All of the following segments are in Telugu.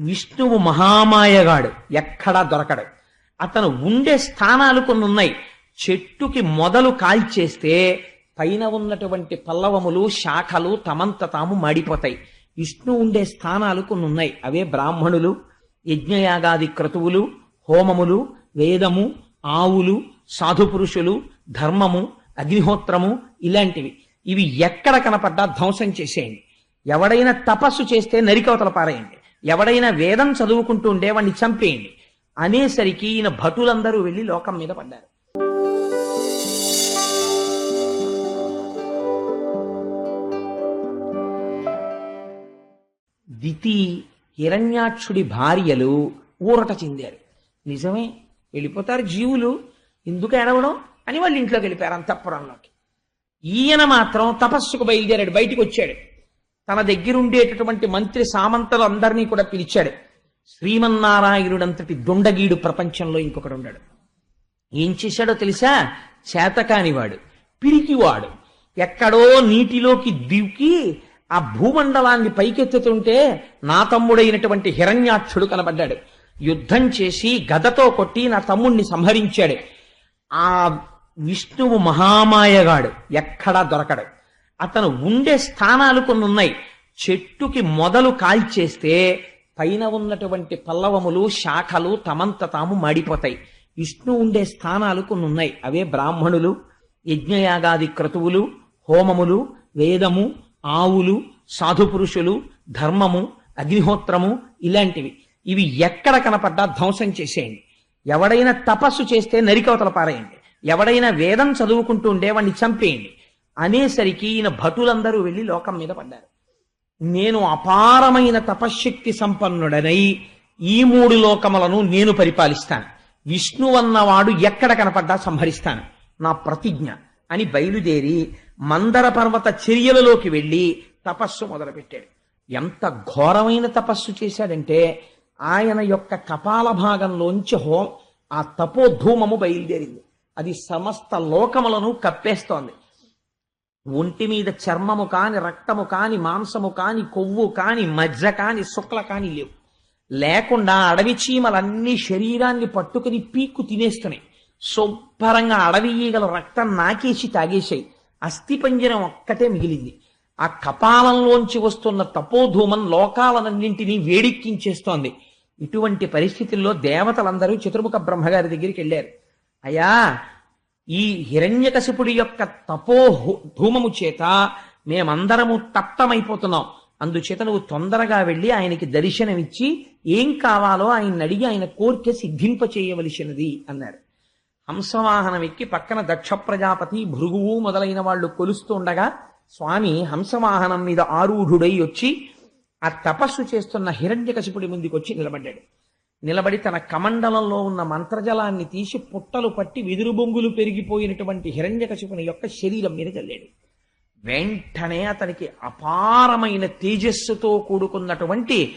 విష్ణువు మహామాయగాడు ఎక్కడా దొరకడు. అతను ఉండే స్థానాలు కొన్ని ఉన్నాయి. చెట్టుకి మొదలు కాల్చేస్తే పైన ఉన్నటువంటి పల్లవములు శాఖలు తమంత తాము మాడిపోతాయి. విష్ణు ఉండే స్థానాలు కొన్ని ఉన్నాయి. అవే బ్రాహ్మణులు యజ్ఞయాగాది క్రతువులు హోమములు వేదము ఆవులు సాధుపురుషులు ధర్మము అగ్నిహోత్రము ఇలాంటివి. ఇవి ఎక్కడ కనపడ్డా ధ్వంసం చేసేయండి. ఎవడైనా తపస్సు చేస్తే నరికవతల పారేయండి. ఎవడైనా వేదం చదువుకుంటూ ఉండే వాడిని చంపేయండి. అనేసరికి ఈయన భటులందరూ వెళ్ళి లోకం మీద పడ్డారు. దితి హిరణ్యాక్షుడి భార్యలు ఊరట చెందారు. నిజమే వెళ్ళిపోతారు జీవులు ఎందుకు ఎడవడం అని వాళ్ళు ఇంట్లోకి వెళ్ళిపోయారు అంతఃపురంలోకి. ఈయన మాత్రం తపస్సుకు బయలుదేరాడు బయటికి వచ్చాడు. తన దగ్గరుండేటటువంటి మంత్రి సామంతలు అందరినీ కూడా పిలిచాడు. శ్రీమన్నారాయణుడంతటి దుండగీడు ప్రపంచంలో ఇంకొకడు ఉన్నాడు ఏం చేశాడో తెలుసా? చేతకానివాడు పిరికివాడు. ఎక్కడో నీటిలోకి దివ్కి ఆ భూమండలాన్ని పైకెత్తుతుంటే నా తమ్ముడైనటువంటి హిరణ్యాక్షుడు కనబడ్డాడు. యుద్ధం చేసి గదతో కొట్టి నా తమ్ముణ్ణి సంహరించాడు. ఆ విష్ణువు మహామాయగాడు ఎక్కడా దొరకడు. అతను ఉండే స్థానాలు కొన్ని ఉన్నాయి. చెట్టుకి మొదలు కాల్చేస్తే పైన ఉన్నటువంటి పల్లవములు శాఖలు తమంత తాము మాడిపోతాయి. విష్ణు ఉండే స్థానాలు కొన్ని ఉన్నాయి. అవే బ్రాహ్మణులు యజ్ఞయాగాది క్రతువులు హోమములు వేదము ఆవులు సాధుపురుషులు ధర్మము అగ్నిహోత్రము ఇలాంటివి. ఇవి ఎక్కడ కనపడ్డా ధ్వంసం చేసేయండి. ఎవడైనా తపస్సు చేస్తే నరికవతల పారేయండి. ఎవడైనా వేదం చదువుకుంటూ ఉండే వాడిని చంపేయండి. అనేసరికి ఈయన భటులందరూ వెళ్ళి లోకం మీద పడ్డారు. నేను అపారమైన తపశ్శక్తి సంపన్నుడనై ఈ మూడు లోకములను నేను పరిపాలిస్తాను. విష్ణు అన్నవాడు ఎక్కడ కనపడ్డా సంహరిస్తాను. నా ప్రతిజ్ఞ అని బయలుదేరి మందర పర్వత చర్యలలోకి వెళ్ళి తపస్సు మొదలుపెట్టాడు. ఎంత ఘోరమైన తపస్సు చేశాడంటే ఆయన యొక్క కపాల భాగంలోంచి హో ఆ తపోధూమము బయలుదేరింది. అది సమస్త లోకములను కప్పేస్తోంది. ఒంటి మీద చర్మము కాని రక్తము కాని మాంసము కాని కొవ్వు కాని మజ్జ కాని శుక్ల కాని లేవు. లేకుండా అడవి చీమలన్నీ శరీరాన్ని పట్టుకుని పీక్కు తినేస్తున్నాయి. శుభ్రంగా అడవి ఈగల రక్తం నాకేసి తాగేశాయి. అస్థిపంజరం ఒక్కటే మిగిలింది. ఆ కపాలంలోంచి వస్తున్న తపోధూమం లోకాలనన్నింటినీ వేడెక్కించేస్తోంది. ఇటువంటి పరిస్థితుల్లో దేవతలందరూ చతుర్ముఖ బ్రహ్మగారి దగ్గరికి వెళ్ళారు. అయ్యా ఈ హిరణ్యకశిపుడి యొక్క తపో ధూమము చేత మేమందరము తప్తమైపోతున్నాం. అందుచేత నువ్వు తొందరగా వెళ్ళి ఆయనకి దర్శనమిచ్చి ఏం కావాలో ఆయన అడిగి ఆయన కోరిక సిద్ధింప చేయవలసినది అన్నారు హంసవాహనం ఎక్కి పక్కన దక్ష ప్రజాపతి భృగువు మొదలైన వాళ్ళు కొలుస్తూ ఉండగా స్వామి హంసవాహనం మీద ఆరూఢుడై వచ్చి ఆ తపస్సు చేస్తున్న హిరణ్యకశిపుడి ముందుకొచ్చి నిలబడ్డాడు. నిలబడి తన కమండలంలో ఉన్న మంత్రజలాన్ని తీసి పుట్టలు పట్టి వెదురు బొంగులు పెరిగిపోయినటువంటి హిరణ్యకశిపుని యొక్క శరీరం మీద చల్లాడు. వెంటనే అతనికి అపారమైన తేజస్సుతో కూడుకున్నటువంటి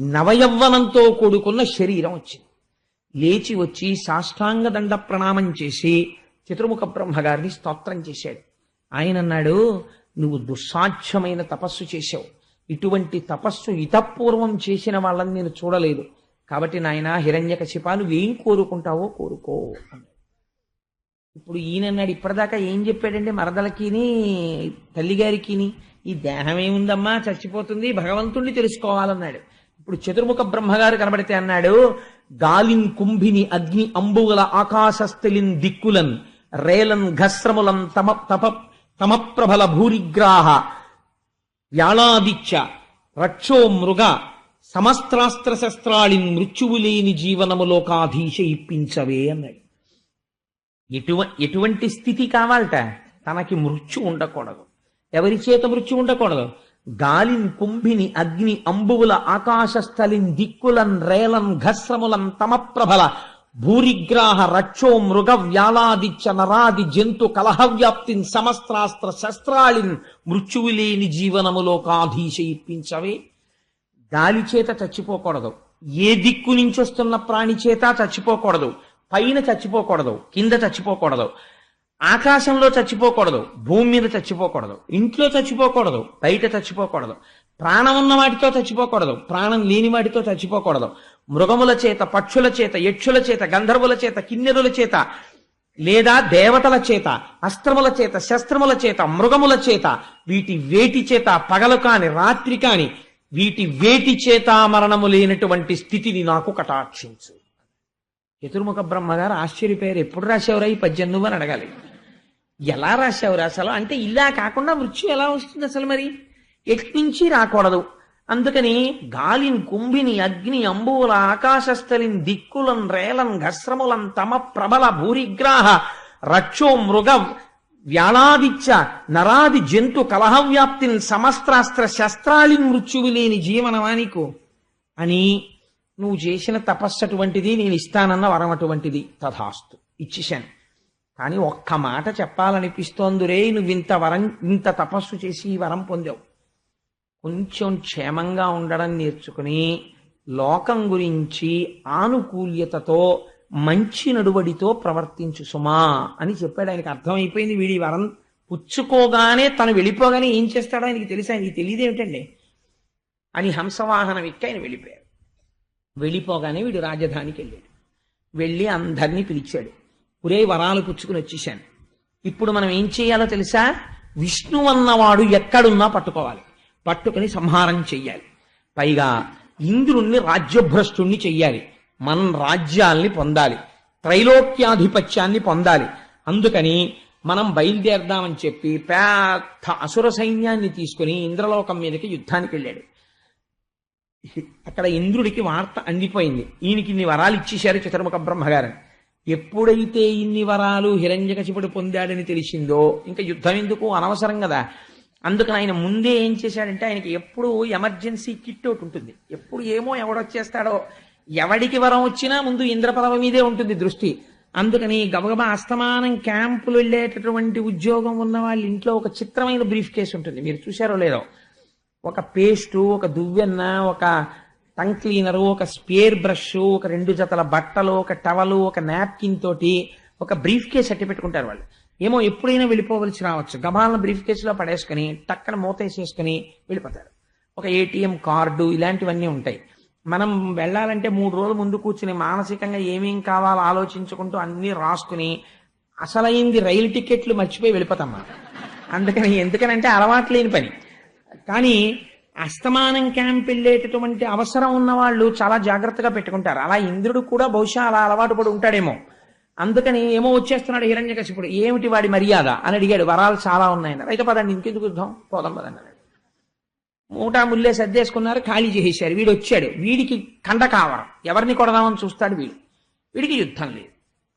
నవయవ్వనంతో కూడుకున్న శరీరం వచ్చింది. లేచి వచ్చి సాష్టాంగ దండ ప్రణామం చేసి చతుర్ముఖ బ్రహ్మగారిని స్తోత్రం చేశాడు. ఆయన అన్నాడు నువ్వు దుస్సాధ్యమైన తపస్సు చేశావు. ఇటువంటి తపస్సు ఇతపూర్వం చేసిన వాళ్ళని నేను చూడలేదు. కాబట్టి నాయన హిరణ్యకశిపా నువ్వేం కోరుకుంటావో కోరుకో ఇప్పుడు ఈయనన్నాడు ఇప్పటిదాకా ఏం చెప్పాడండి మరదలకిని తల్లిగారికిని ఈ దేహం ఏముందమ్మా చచ్చిపోతుంది భగవంతుణ్ణి తెలుసుకోవాలన్నాడు. ఇప్పుడు చతుర్ముఖ బ్రహ్మగారు కనబడితే అన్నాడు గాలిన్ కుంభిని అగ్ని అంబుగల ఆకాశస్థలిన్ దిక్కులన్ రేలన్ ఘస్రములం తమ తప తమప్రబల భూరిగ్రాహ వ్యాళాదిత్య రక్షో మృగ సమస్త్రాస్త్ర శస్త్రాళి మృత్యువు లేని జీవనములోకాధీశ ఇప్పించవే అన్నాడు. ఎటువ ఎటువంటి స్థితి కావాలట? తనకి మృత్యు ఉండకూడదు. ఎవరి చేత మృత్యు ఉండకూడదు? గాలిన్ కుంభిని అగ్ని అంబువుల ఆకాశస్థలిన్ దిక్కులన్ రేలన్ ఘస్రములన్ తమప్రభల భూరిగ్రాహ రక్షో మృగ వ్యాళాదిత్య నరాది జంతు కలహవ్యాప్తిన్ సమస్త్రాస్త్ర శస్త్రాళిన్ మృత్యువులేని జీవనములో జీవనములోకాధీశ ఇప్పించవే గాలి చేత చచ్చిపోకూడదు. ఏ దిక్కు నుంచి వస్తున్న ప్రాణి చేత చచ్చిపోకూడదు. పైన చచ్చిపోకూడదు. కింద చచ్చిపోకూడదు. ఆకాశంలో చచ్చిపోకూడదు. భూమి మీద చచ్చిపోకూడదు. ఇంట్లో చచ్చిపోకూడదు. బయట చచ్చిపోకూడదు. ప్రాణం ఉన్న వాటితో చచ్చిపోకూడదు. ప్రాణం లేని వాటితో చచ్చిపోకూడదు. మృగముల చేత పక్షుల చేత యక్షుల చేత గంధర్వుల చేత కిన్నెరుల చేత లేదా దేవతల చేత అస్త్రముల చేత శస్త్రముల చేత మృగముల చేత వీటి వేటి చేత పగలు కాని రాత్రి కాని వీటి వేటి చేత మరణము లేనటువంటి స్థితిని నాకు కటాక్షించు. చతుర్ముఖ బ్రహ్మగారు ఆశ్చర్యపోయారు ఎప్పుడు రాశావురా ఈ పద్యం నువ్వని అని అడగాలి. ఎలా రాశావురా అసలు? అంటే ఇలా కాకుండా మృత్యు ఎలా వస్తుంది అసలు మరి? ఎట్నుంచి రాకూడదు. అందుకని గాలిని కుంభిని అగ్ని అంబువుల ఆకాశస్థలిన్ దిక్కులం రేలం ఘస్రములం తమ ప్రబల భూరిగ్రాహ రక్షో మృగ వ్యాళాదిచ్చ నరాది జంతు కలహవ్యాప్తిని సమస్త్రాస్త్ర శస్త్రాలి మృత్యువు లేని జీవనమానికు అని నువ్వు చేసిన తపస్సు అటువంటిది నేను ఇస్తానన్న వరం అటువంటిది తథాస్తు ఇచ్చేశాను కానీ ఒక్క మాట చెప్పాలనిపిస్తోందిరే నువ్వు ఇంత వరం ఇంత తపస్సు చేసి ఈ వరం పొందావు కొంచెం క్షేమంగా ఉండడం నేర్చుకుని లోకం గురించి ఆనుకూల్యతతో మంచి నడువడితో ప్రవర్తించు సుమా అని చెప్పాడు. ఆయనకు అర్థమైపోయింది. వీడి వరం పుచ్చుకోగానే తను వెళ్ళిపోగానే ఏం చేస్తాడో ఆయనకి తెలిసి? ఆయనకి తెలియదేమిటండి అని హంసవాహనం ఎక్కి ఆయన వెళ్ళిపోయాడు. వెళ్ళిపోగానే వీడు రాజధానికి వెళ్ళాడు. వెళ్ళి అందరినీ పిలిచాడు. ఒరే వరాలు పుచ్చుకుని వచ్చేసాను ఇప్పుడు మనం ఏం చేయాలో తెలుసా? విష్ణు అన్నవాడు ఎక్కడున్నా పట్టుకోవాలి. పట్టుకుని సంహారం చెయ్యాలి. పైగా ఇంద్రుణ్ణి రాజ్యభ్రష్టుణ్ణి చెయ్యాలి. మనం రాజ్యాల్ని పొందాలి. త్రైలోక్యాధిపత్యాన్ని పొందాలి. అందుకని మనం బయలుదేరదామని చెప్పి పెద్ద అసుర సైన్యాన్ని తీసుకుని ఇంద్రలోకం మీదకి యుద్ధానికి వెళ్ళాడు. అక్కడ ఇంద్రుడికి వార్త అందిపోయింది ఈయనకి ఇన్ని వరాలు ఇచ్చేశారు చతుర్ముఖ బ్రహ్మగారని. ఎప్పుడైతే ఇన్ని వరాలు హిరణ్యకశిపుడు పొందాడని తెలిసిందో ఇంకా యుద్ధం ఎందుకు? అనవసరం కదా. అందుకని ఆయన ముందే ఏం చేశాడంటే ఆయనకి ఎప్పుడు ఎమర్జెన్సీ కిట్ ఒకటి ఉంటుంది. ఎప్పుడు ఏమో ఎవడొచ్చేస్తాడో ఎవడికి వరం వచ్చినా ముందు ఇంద్రపదవి మీదే ఉంటుంది దృష్టి. అందుకని గబగబ అస్తమానం క్యాంపులు వెళ్ళేటటువంటి ఉద్యోగం ఉన్న వాళ్ళ ఇంట్లో ఒక చిత్రమైన బ్రీఫ్ కేసు ఉంటుంది. మీరు చూశారో లేదో? ఒక పేస్టు ఒక దువ్వెన్న ఒక టంగ్ క్లీనరు ఒక స్పేర్ బ్రష్ ఒక రెండు జతల బట్టలు ఒక టవలు ఒక నాప్కిన్ తోటి ఒక బ్రీఫ్ కేసు అట్టి పెట్టుకుంటారు వాళ్ళు. ఏమో ఎప్పుడైనా వెళ్ళిపోవలసి రావచ్చు. గబాలను బ్రీఫ్ కేసులో పడేసుకుని టక్కన మూతేసేసుకుని వెళ్ళిపోతారు. ఒక ఏటీఎం కార్డు ఇలాంటివన్నీ ఉంటాయి. మనం వెళ్ళాలంటే మూడు రోజులు ముందు కూర్చుని మానసికంగా ఏమేం కావాలో ఆలోచించుకుంటూ అన్ని రాసుకుని అసలైంది రైలు టికెట్లు మర్చిపోయి వెళ్ళిపోతాం మనం అందుకని ఎందుకనంటే అలవాటు లేని పని. కానీ అస్తమానం క్యాంప్ వెళ్ళేటటువంటి అవసరం ఉన్న వాళ్ళు చాలా జాగ్రత్తగా పెట్టుకుంటారు. అలా ఇంద్రుడు కూడా బహుశా అలా అలవాటు పడి ఉంటాడేమో. అందుకని ఏమో వచ్చేస్తున్నాడు హిరణ్యకశిపుడు. ఏమిటి వాడి మర్యాద? అని అడిగాడు. వరాలు చాలా ఉన్నాయన్నారు అయితే పదండి ఇంకెందుకు యుద్ధం? పోదాం పదండి మూటా ముల్లే సర్దేసుకున్నారు ఖాళీ చేసేశారు. వీడు వచ్చాడు వీడికి కండ కావరం ఎవరిని కొడదామని చూస్తాడు వీడు. వీడికి యుద్ధం లేదు.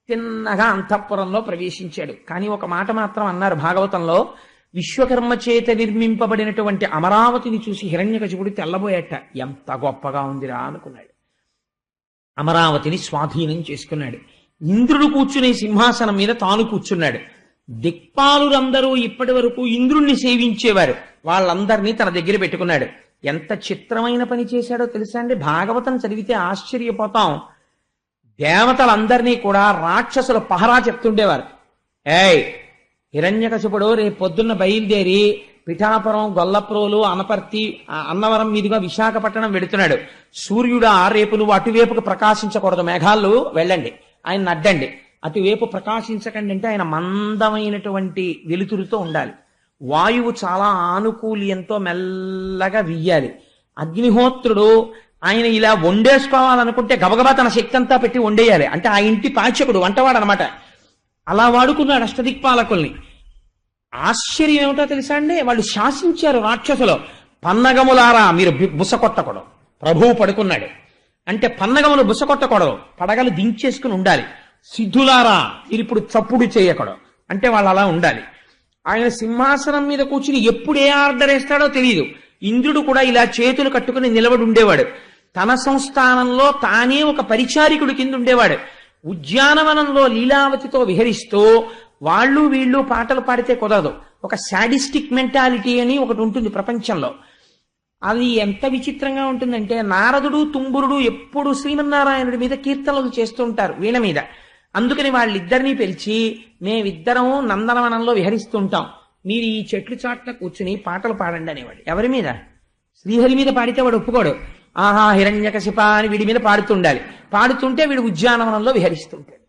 తిన్నగా అంతఃపురంలో ప్రవేశించాడు. కానీ ఒక మాట మాత్రం అన్నారు భాగవతంలో విశ్వకర్మ చేత నిర్మింపబడినటువంటి అమరావతిని చూసి హిరణ్యకశిపుడు తెల్లబోయేట ఎంత గొప్పగా ఉందిరా అనుకున్నాడు. అమరావతిని స్వాధీనం చేసుకున్నాడు. ఇంద్రుడు కూర్చునే సింహాసనం మీద తాను కూర్చున్నాడు. దిక్పాలురందరూ ఇప్పటి వరకు ఇంద్రుణ్ణి సేవించేవారు. వాళ్ళందరినీ తన దగ్గర పెట్టుకున్నాడు. ఎంత చిత్రమైన పని చేశాడో తెలుసా అండి? భాగవతం చదివితే ఆశ్చర్యపోతాం. దేవతలందరినీ కూడా రాక్షసుల పహరా చెప్తుండేవారు. ఏయ్ హిరణ్యకశిపుడు రేపు పొద్దున్న బయలుదేరి పిఠాపురం గొల్లప్రోలు అనపర్తి అన్నవరం మీదుగా విశాఖపట్నం వెడుతున్నాడు. సూర్యుడా రేపు నువ్వు అటువైపుకు ప్రకాశించకూడదు. మేఘాలు వెళ్ళండి. ఆయన అడ్డండి అటువైపు ప్రకాశించకండి అంటే ఆయన మందమైనటువంటి వెలుతురుతో ఉండాలి. వాయువు చాలా ఆనుకూల్యంతో మెల్లగా వియ్యాలి. అగ్నిహోత్రుడు ఆయన ఇలా వండేసుకోవాలనుకుంటే గబగబా తన శక్తి అంతా పెట్టి వండేయాలి. అంటే ఆ ఇంటి పాచకుడు వంటవాడు అనమాట అలా వాడుకున్నాడు అష్టదిక్పాలకుల్ని. ఆశ్చర్యం ఏమిటో తెలుసా అండి? వాళ్ళు శాసించారు రాక్షసులు. పన్నగములారా మీరు బుస కొట్టకూడదు. ప్రభువు పడుకున్నాడు. అంటే పన్నగములు బుస కొట్టకూడదు. పడగలు దించేసుకుని ఉండాలి. సిద్ధులారా మీరు ఇప్పుడు చప్పుడు చేయకూడదు. అంటే వాళ్ళు అలా ఉండాలి. ఆయన సింహాసనం మీద కూర్చుని ఎప్పుడు ఏ ఆర్డర్ వేస్తాడో తెలియదు ఇంద్రుడు కూడా ఇలా చేతులు కట్టుకుని నిలబడి ఉండేవాడు. తన సంస్థానంలో తానే ఒక పరిచారికుడి కింద ఉండేవాడు. ఉద్యానవనంలో లీలావతితో విహరిస్తూ వాళ్ళు వీళ్ళు పాటలు పాడితే కుదరదు. ఒక శాడిస్టిక్ మెంటాలిటీ అని ఒకటి ఉంటుంది ప్రపంచంలో. అది ఎంత విచిత్రంగా ఉంటుందంటే నారదుడు తుంబురుడు ఎప్పుడు శ్రీమన్నారాయణుడి మీద కీర్తనలు చేస్తుంటారు వీళ్ళ మీద. అందుకని వాళ్ళిద్దరినీ పిలిచి మేమిద్దరం నందనవనంలో విహరిస్తుంటాం. మీరు ఈ చెట్లు చాట్ల కూర్చుని పాటలు పాడండి అనేవాడు. ఎవరి మీద? శ్రీహరి మీద పాడితే వాడు ఒప్పుకోడు. ఆహా హిరణ్యకశిప అని వీడి మీద పాడుతుండాలి. పాడుతుంటే వీడు ఉద్యానవనంలో విహరిస్తుంటాడు.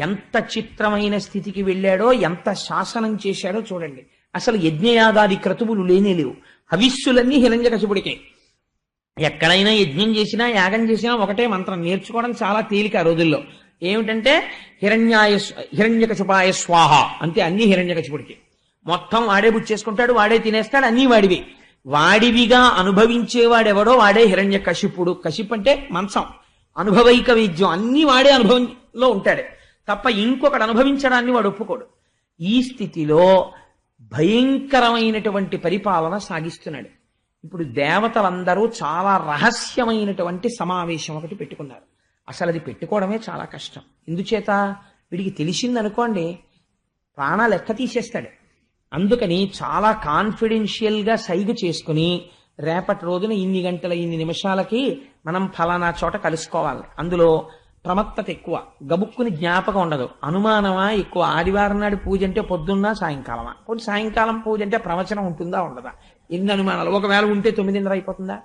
ఎంత చిత్రమైన స్థితికి వెళ్ళాడో ఎంత శాసనం చేశాడో చూడండి. అసలు యజ్ఞయాగాది క్రతువులు లేనే లేవు. హవిస్సులన్నీ హిరణ్యకశిపుడికే. ఎక్కడైనా యజ్ఞం చేసినా యాగం చేసినా ఒకటే మంత్రం. నేర్చుకోవడం చాలా తేలిక ఆ రోజుల్లో. ఏమిటంటే హిరణ్యాయ హిరణ్యకశుపాయ స్వాహ. అంతే అన్ని హిరణ్యకశిపుడికి. మొత్తం వాడే బుచ్చేసుకుంటాడు వాడే తినేస్తాడు అన్నీ వాడివి. వాడివిగా అనుభవించేవాడెవడో వాడే హిరణ్య కశిపుడు కశిప్ అంటే మంచం అనుభవైక వైద్యం అన్ని వాడే అనుభవంలో ఉంటాడే. తప్ప ఇంకొకడు అనుభవించడాన్ని వాడు ఒప్పుకోడు. ఈ స్థితిలో భయంకరమైనటువంటి పరిపాలన సాగిస్తున్నాడు. ఇప్పుడు దేవతలందరూ చాలా రహస్యమైనటువంటి సమావేశం ఒకటి పెట్టుకున్నారు. అసలు అది పెట్టుకోవడమే చాలా కష్టం. ఎందుచేత వీడికి తెలిసిందనుకోండి ప్రాణాలు ఎక్క తీసేస్తాడు. అందుకని చాలా కాన్ఫిడెన్షియల్గా సైగ చేసుకుని రేపటి రోజున ఇన్ని గంటల ఇన్ని నిమిషాలకి మనం ఫలానా చోట కలుసుకోవాలి. అందులో ప్రమత్తత ఎక్కువ. గబుక్కుని జ్ఞాపకం ఉండదు. అనుమానమా ఎక్కువ? ఆదివారం నాడు పూజ అంటే పొద్దున్న సాయంకాలమా? కొన్ని సాయంకాలం పూజ అంటే ప్రవచనం ఉంటుందా ఉండదా? ఎన్ని అనుమానాలు? ఒకవేళ ఉంటే తొమ్మిదిన్నర అయిపోతుందా?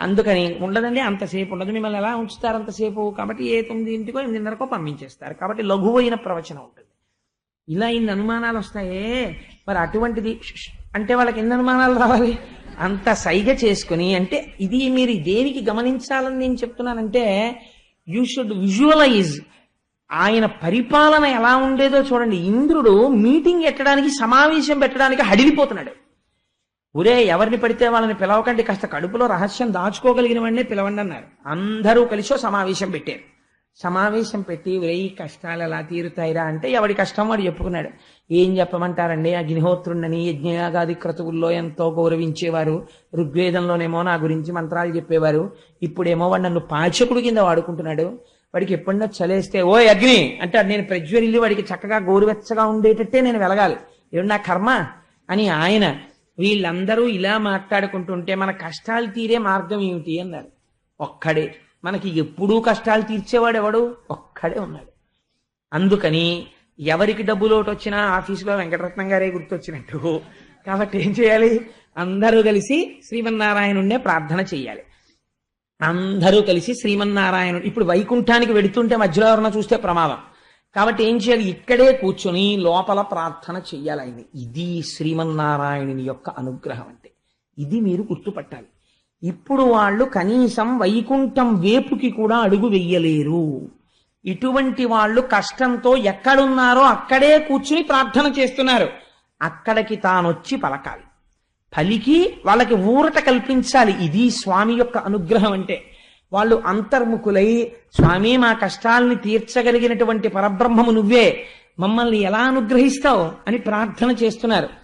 అందుకని ఉండదండి అంతసేపు ఉండదు. మిమ్మల్ని ఎలా ఉంచుతారు అంతసేపు కాబట్టి ఏ తొమ్మిదింటికో ఎనిమిదిన్నరకో పంపించేస్తారు. కాబట్టి లఘువైన ప్రవచనం ఉంటుంది. ఇలా ఇన్ని అనుమానాలు వస్తాయే? మరి అటువంటిది అంటే వాళ్ళకి ఎన్ని అనుమానాలు రావాలి? అంత సైగ చేసుకుని అంటే ఇది మీరు దేనికి గమనించాలని నేను చెప్తున్నానంటే యూ షుడ్ విజువలైజ్ ఆయన పరిపాలన ఎలా ఉండేదో చూడండి. ఇంద్రుడు మీటింగ్ ఎట్టడానికి సమావేశం పెట్టడానికి హడిలిపోతున్నాడు. ఒరే ఎవరిని పడితే వాళ్ళని పిలవకండి కాస్త కడుపులో రహస్యం దాచుకోగలిగిన వాడినే పిలవండి అన్నారు. అందరూ కలిసి సమావేశం పెట్టారు. సమావేశం పెట్టి ఒరే ఈ కష్టాలు ఎలా తీరుతాయిరా? అంటే ఎవడి కష్టం వాడు చెప్పుకున్నాడు. ఏం చెప్పమంటారండి? అగ్నిహోత్రుండని యజ్ఞయాగాది క్రతువుల్లో ఎంతో గౌరవించేవారు. ఋగ్వేదంలోనేమో నా గురించి మంత్రాలు చెప్పేవారు. ఇప్పుడేమో వాడు నన్ను పాచకుడు కింద వాడుకుంటున్నాడు. వాడికి ఎప్పుడన్నా చలేస్తే ఓ అగ్ని! అంటే నేను ప్రజ్వరిల్లి వాడికి చక్కగా గోరువెచ్చగా ఉండేటట్టే నేను వెలగాలి. ఏడు నా కర్మ? అని ఆయన వీళ్ళందరూ ఇలా మాట్లాడుకుంటుంటే మన కష్టాలు తీరే మార్గం ఏమిటి అన్నారు. ఒక్కడే. మనకి ఎప్పుడూ కష్టాలు తీర్చేవాడు ఎవడు? ఒక్కడే ఉన్నాడు. అందుకని ఎవరికి డబ్బు లోటు వచ్చినా ఆఫీసులో వెంకటరత్నం గారే గుర్తొచ్చినట్టు. కాబట్టి ఏం చేయాలి? అందరూ కలిసి శ్రీమన్నారాయణుడినే ప్రార్థన చేయాలి అందరూ కలిసి శ్రీమన్నారాయణుడు ఇప్పుడు వైకుంఠానికి వెడుతుంటే మధ్యలో ఎవరన్నా చూస్తే ప్రమాదం. కాబట్టి ఏం చేయాలి? ఇక్కడే కూర్చొని లోపల ప్రార్థన చెయ్యాలి ఆయన ఇది శ్రీమన్నారాయణుని యొక్క అనుగ్రహం అంటే. ఇది మీరు గుర్తుపట్టాలి. ఇప్పుడు వాళ్ళు కనీసం వైకుంఠం వేపుకి కూడా అడుగు వెయ్యలేరు ఇటువంటి వాళ్ళు కష్టంతో ఎక్కడున్నారో అక్కడే కూర్చుని ప్రార్థన చేస్తున్నారు. అక్కడికి తానొచ్చి పలకాలి. పలికి వాళ్ళకి ఊరట కల్పించాలి. ఇది స్వామి యొక్క అనుగ్రహం అంటే. వాళ్ళు అంతర్ముఖులై స్వామి మా కష్టాల్ని తీర్చగలిగినటువంటి పరబ్రహ్మము నువ్వే. మమ్మల్ని ఎలా అనుగ్రహిస్తావు? అని ప్రార్థన చేస్తున్నారు.